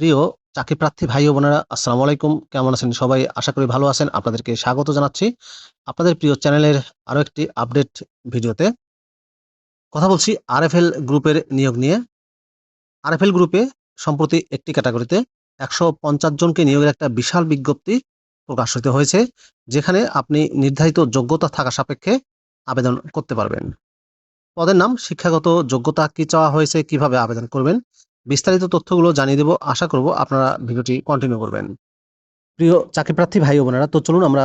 প্রিয় চাকরি প্রার্থী ভাই ও বোনেরা, আসসালামু আলাইকুম। কেমন আছেন সবাই? আশা করি ভালো আছেন। আপনাদেরকে স্বাগত জানাচ্ছি আপনাদের প্রিয় চ্যানেলের আরও একটি আপডেট ভিডিওতে। কথা বলছি আরএফএল গ্রুপের নিয়োগ নিয়ে। আরএফএল গ্রুপে সম্প্রতি একটি ক্যাটাগরিতে একশো পঞ্চাশ জনকে নিয়োগের একটা বিশাল বিজ্ঞপ্তি প্রকাশিত হয়েছে, যেখানে আপনি নির্ধারিত যোগ্যতা থাকা সাপেক্ষে আবেদন করতে পারবেন। পদের নাম, শিক্ষাগত যোগ্যতা কি চাওয়া হয়েছে, কীভাবে আবেদন করবেন বিস্তারিত তথ্যগুলো জানিয়ে দেবো। আশা করব আপনারা ভিডিওটি কন্টিনিউ করবেন। প্রিয় চাকরিপ্রার্থী ভাই বোনেরা, তো চলুন আমরা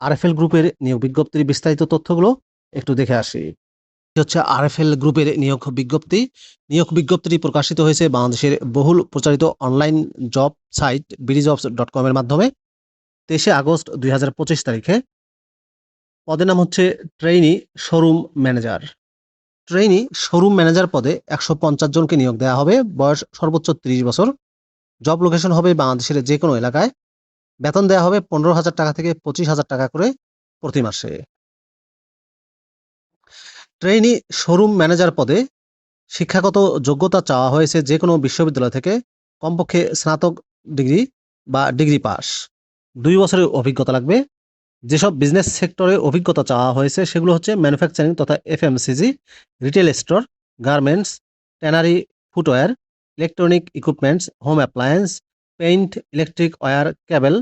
আরএফএল গ্রুপের নিয়োগ বিজ্ঞপ্তির বিস্তারিত তথ্যগুলো একটু দেখে আসি। হচ্ছে আরএফএল গ্রুপের নিয়োগ বিজ্ঞপ্তি। নিয়োগ বিজ্ঞপ্তিটি প্রকাশিত হয়েছে বাংলাদেশের বহুল প্রচারিত online job site BDJobs dot com এর মাধ্যমে তেইশে আগস্ট দুই হাজার পঁচিশ তারিখে। পদের নাম হচ্ছে trainee showroom manager. Trainee showroom manager পদে একশো পঞ্চাশ জনকে নিয়োগ দেওয়া হবে। বয়স সর্বোচ্চ ত্রিশ বছর। জব লোকেশন হবে বাংলাদেশের যে কোনো এলাকায়। বেতন দেওয়া হবে পনেরো হাজার টাকা থেকে পঁচিশ হাজার টাকা করে প্রতি মাসে। ট্রেনি শোরুম ম্যানেজার পদে শিক্ষাগত যোগ্যতা চাওয়া হয়েছে যে কোনো বিশ্ববিদ্যালয় থেকে কমপক্ষে স্নাতক ডিগ্রি বা ডিগ্রি পাস। দুই বছরের অভিজ্ঞতা লাগবে। যেসব বিজনেস সেক্টরে অভিজ্ঞতা চাওয়া হয়েছে, সেগুলো হচ্ছে ম্যানুফ্যাকচারিং তথা FMCG retail store garments tannery footwear electronic equipments home appliance paint electric wire cable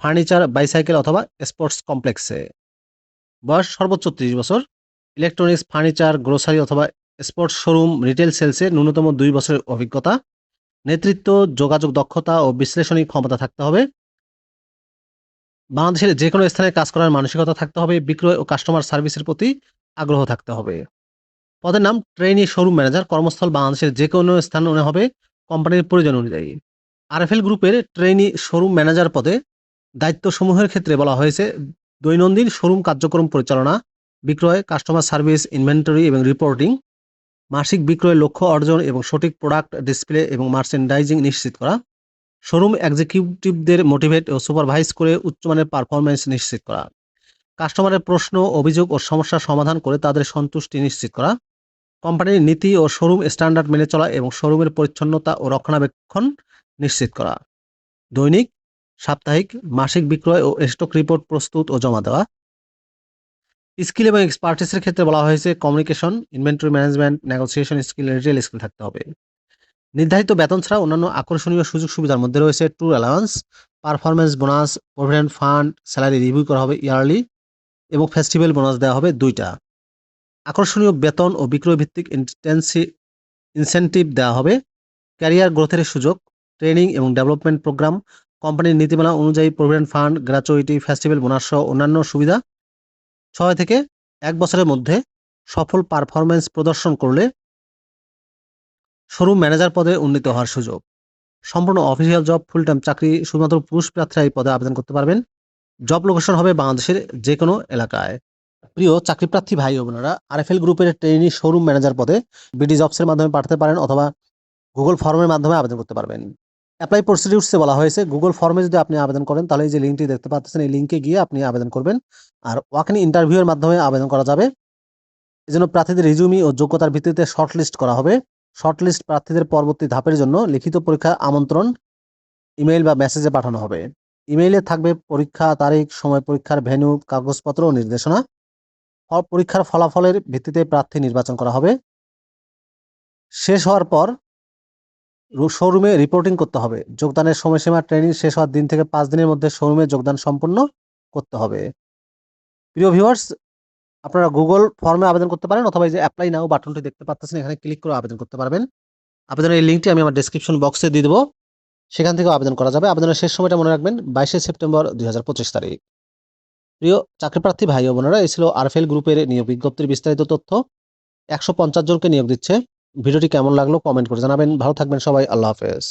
furniture bicycle অথবা স্পোর্টস কমপ্লেক্সে বয়স সর্বোচ্চ ত্রিশ বছর। ইলেকট্রনিক্স ফার্নিচার গ্রোসারি অথবা স্পোর্টস শোরুম রিটেল সেলসে ন্যূনতম দুই বছরের অভিজ্ঞতা। নেতৃত্ব, যোগাযোগ দক্ষতা ও বিশ্লেষণী ক্ষমতা থাকতে হবে। বাংলাদেশের যে কোনো স্থানে কাজ করার মানসিকতা থাকতে হবে, বিক্রয় ও কাস্টমার সার্ভিসের প্রতি আগ্রহ থাকতে হবে। পদের নাম ট্রেনি শোরুম ম্যানেজার, কর্মস্থল বাংলাদেশের যে কোনো স্থানে হবে কোম্পানির প্রয়োজন অনুযায়ী। আরএফএল গ্রুপের ট্রেনি শোরুম ম্যানেজার পদে দায়িত্বসমূহের ক্ষেত্রে বলা হয়েছে, দৈনন্দিন শোরুম কার্যক্রম পরিচালনা, বিক্রয় কাস্টমার সার্ভিস ইনভেন্টরি এবং রিপোর্টিং মাসিক বিক্রয় লক্ষ্য অর্জন এবং সঠিক প্রোডাক্ট ডিসপ্লে এবং মার্চেন্ডাইজিং নিশ্চিত করা। শোরুম এক্সিকিউটিভদের মোটিভেট ও সুপারভাইজ করে উচ্চমানের পারফরমেন্স নিশ্চিত করা। কাস্টমারের প্রশ্ন, অভিযোগ ও সমস্যার সমাধান করে তাদের সন্তুষ্টি নিশ্চিত করা। কোম্পানির নীতি ও শোরুম স্ট্যান্ডার্ড মেনে চলা এবং শোরুমের পরিচ্ছন্নতা ও রক্ষণাবেক্ষণ নিশ্চিত করা। দৈনিক, সাপ্তাহিক, মাসিক বিক্রয় ও স্টক রিপোর্ট প্রস্তুত ও জমা দেওয়া। স্কিল এবং এক্সপার্টিসের ক্ষেত্রে বলা হয়েছে, communication inventory management negotiation skill retail skill থাকতে হবে। নির্ধারিত বেতন ছাড়া অন্যান্য আকর্ষণীয় সুযোগ সুবিধার মধ্যে রয়েছে tour allowance performance bonus provident fund salary review করা হবে ইয়ারলি এবং ফেস্টিভ্যাল বোনাস দেওয়া হবে দুইটা। আকর্ষণীয় বেতন ও বিক্রয় ভিত্তিক ইন্টেন্সি ইনসেন্টিভ দেওয়া হবে। ক্যারিয়ার গ্রোথের সুযোগ ট্রেনিং এবং ডেভেলপমেন্ট প্রোগ্রাম কোম্পানির নীতিমালা অনুযায়ী provident fund gratuity festival bonus সহ অন্যান্য সুবিধা। ছয় থেকে এক বছরের মধ্যে সফল পারফরমেন্স প্রদর্শন করলে শোরুম ম্যানেজার পদে উন্নীত হওয়ার সুযোগ। সম্পূর্ণ অফিসিয়াল জব ফুল টাইম চাকরি, শুধুমাত্র পুরুষ প্রার্থীরা এই পদে আবেদন করতে পারবেন। জব লোকেশন হবে বাংলাদেশের যে কোনো এলাকায়। প্রিয় চাকরি প্রার্থী ভাই বোনেরা, আরএফএল গ্রুপের ট্রেনি শোরুম ম্যানেজার পদে বিডি জবসের মাধ্যমে পাঠাতে পারেন অথবা গুগল ফর্মের মাধ্যমে আবেদন করতে পারবেন। অ্যাপ্লাই প্রসিডিউরসে বলা হয়েছে গুগল ফর্মে যদি আপনি আবেদন করেন, তাহলে এই যে লিঙ্কটি দেখতে পাচ্ছেন, এই লিঙ্কে গিয়ে আপনি আবেদন করবেন। আর ওয়াকিং ইন্টারভিউয়ের মাধ্যমে আবেদন করা যাবে। এজন্য প্রার্থীদের রিজুমি ও যোগ্যতার ভিত্তিতে শর্টলিস্ট করা হবে। শর্টলিস্ট প্রার্থীদের পরবর্তী ধাপের জন্য লিখিত পরীক্ষার আমন্ত্রণ, ইমেইল বা মেসেজে পাঠানো হবে। ইমেইলে থাকবে পরীক্ষা তারিখ, সময় পরীক্ষার ভেন্যু, কাগজপত্র ও নির্দেশনা। পরীক্ষার ফলাফলের ভিত্তিতে প্রার্থী নির্বাচন করা হবে। শেষ হওয়ার পর শোরুমে রিপোর্টিং করতে হবে। যোগদানের সময়সীমা ট্রেনিং শেষ হওয়ার দিন থেকে পাঁচ দিনের মধ্যে শোরুমে যোগদান সম্পন্ন করতে হবে। প্রিয় ভিউয়ার্স আপনারা গুগল ফর্মে আবেদন করতে পারেন অথবা এই যে অ্যাপ্লাই নাও বাটনটি দেখতে পাচ্ছেন এখানে ক্লিক করে আবেদন করতে পারবেন। আবেদনের এই লিঙ্কটি আমি আমার ডেসক্রিপশন বক্সে দিয়ে দেবো। সেখান থেকেও আবেদন করা যাবে। আবেদনের শেষ সময়টা মনে রাখবেন, বাইশে সেপ্টেম্বর দু হাজার পঁচিশ তারিখ। প্রিয় চাকরি প্রার্থী ভাই ও বোনেরা, এই ছিল আরফেল গ্রুপের নিয়োগ বিজ্ঞপ্তির বিস্তারিত তথ্য। একশো পঞ্চাশ জনকে নিয়োগ দিচ্ছে। ভিডিওটি কেমন লাগল কমেন্ট করে জানাবেন। ভালো থাকবেন সবাই, আল্লাহ হাফেজ।